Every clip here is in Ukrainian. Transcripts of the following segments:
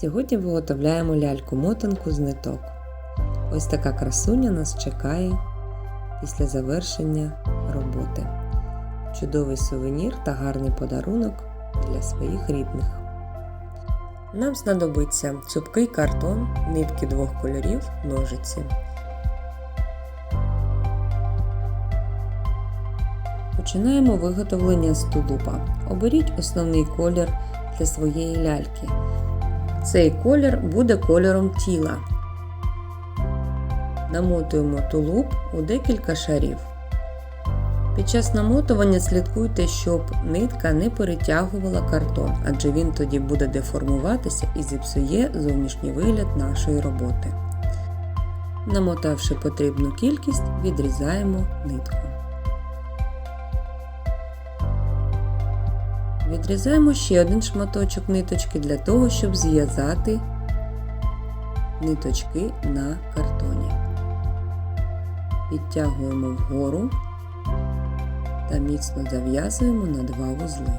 Сьогодні виготовляємо ляльку-мотанку з ниток. Ось така красуня нас чекає після завершення роботи. Чудовий сувенір та гарний подарунок для своїх рідних. Нам знадобиться цупкий картон, нитки двох кольорів, ножиці. Починаємо виготовлення з тулупа. Оберіть основний колір для своєї ляльки. Цей колір буде кольором тіла. Намотуємо тулуб у декілька шарів. Під час намотування слідкуйте, щоб нитка не перетягувала картон, адже він тоді буде деформуватися і зіпсує зовнішній вигляд нашої роботи. Намотавши потрібну кількість, відрізаємо нитку. Відрізаємо ще один шматочок ниточки для того, щоб зв'язати ниточки на картоні. Підтягуємо вгору та міцно зав'язуємо на два вузли.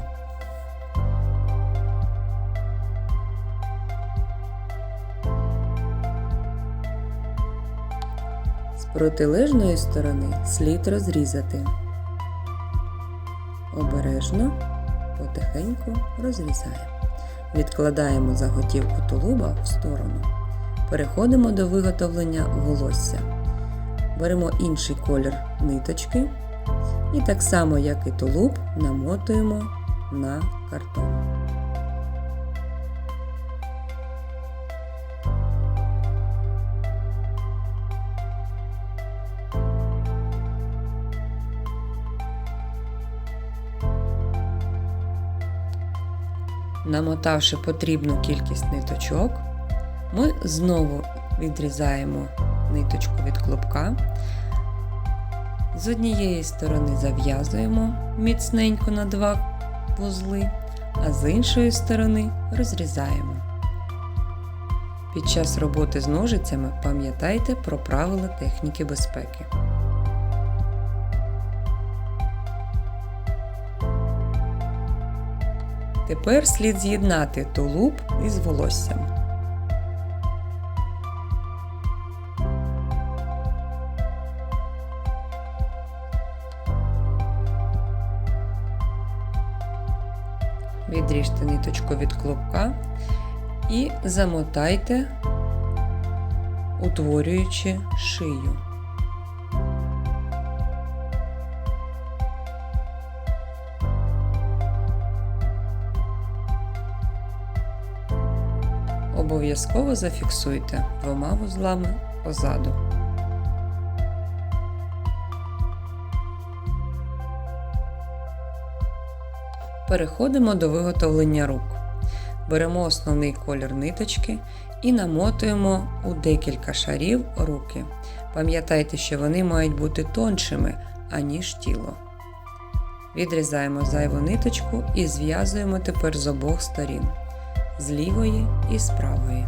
З протилежної сторони слід розрізати. Обережно потихеньку розрізаємо. Відкладаємо заготівку тулуба в сторону. Переходимо до виготовлення волосся. Беремо інший колір ниточки і так само, як і тулуб, намотуємо на картон. Намотавши потрібну кількість ниточок, ми знову відрізаємо ниточку від клубка. З однієї сторони зав'язуємо міцненько на два вузли, а з іншої сторони розрізаємо. Під час роботи з ножицями пам'ятайте про правила техніки безпеки. Тепер слід з'єднати тулуб із волоссям. Відріжте ниточку від клубка і замотайте, утворюючи шию. Обов'язково зафіксуйте двома вузлами позаду. Переходимо до виготовлення рук. Беремо основний колір ниточки і намотуємо у декілька шарів руки. Пам'ятайте, що вони мають бути тоншими, аніж тіло. Відрізаємо зайву ниточку і зв'язуємо тепер з обох сторін з лівої і з правої.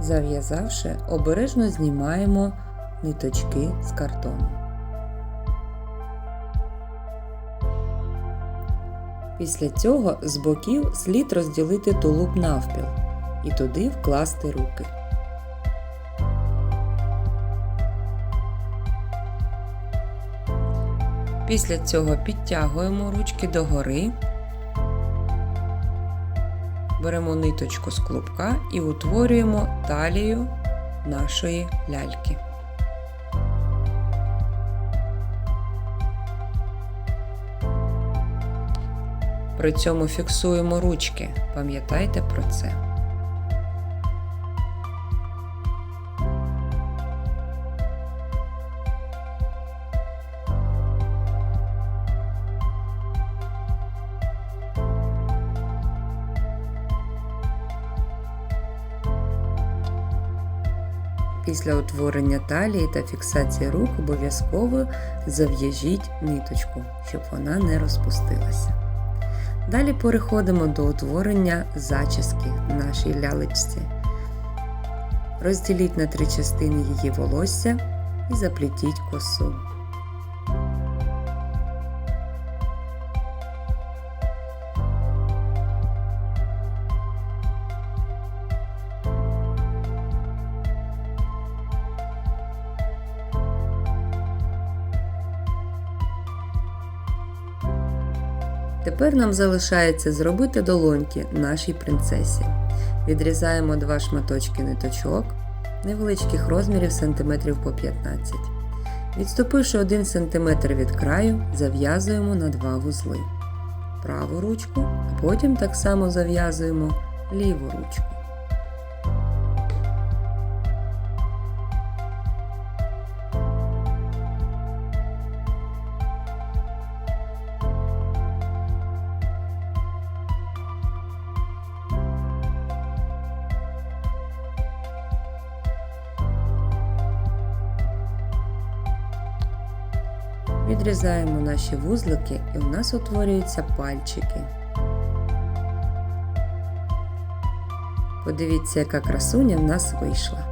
Зав'язавши, обережно знімаємо ниточки з картону. Після цього з боків слід розділити тулуб навпіл і туди вкласти руки. Після цього підтягуємо ручки догори, беремо ниточку з клубка і утворюємо талію нашої ляльки. При цьому фіксуємо ручки. Пам'ятайте про це. Після утворення талії та фіксації рук обов'язково зав'яжіть ниточку, щоб вона не розпустилася. Далі переходимо до утворення зачіски нашій лялечці. Розділіть на три частини її волосся і заплітіть косу. Тепер нам залишається зробити долоньки нашій принцесі. Відрізаємо два шматочки ниточок невеличких розмірів сантиметрів по 15. Відступивши 1 см від краю, зав'язуємо на два вузли. Праву ручку, а потім так само зав'язуємо ліву ручку. Відрізаємо наші вузлики і у нас утворюються пальчики. Подивіться, яка красуня в нас вийшла.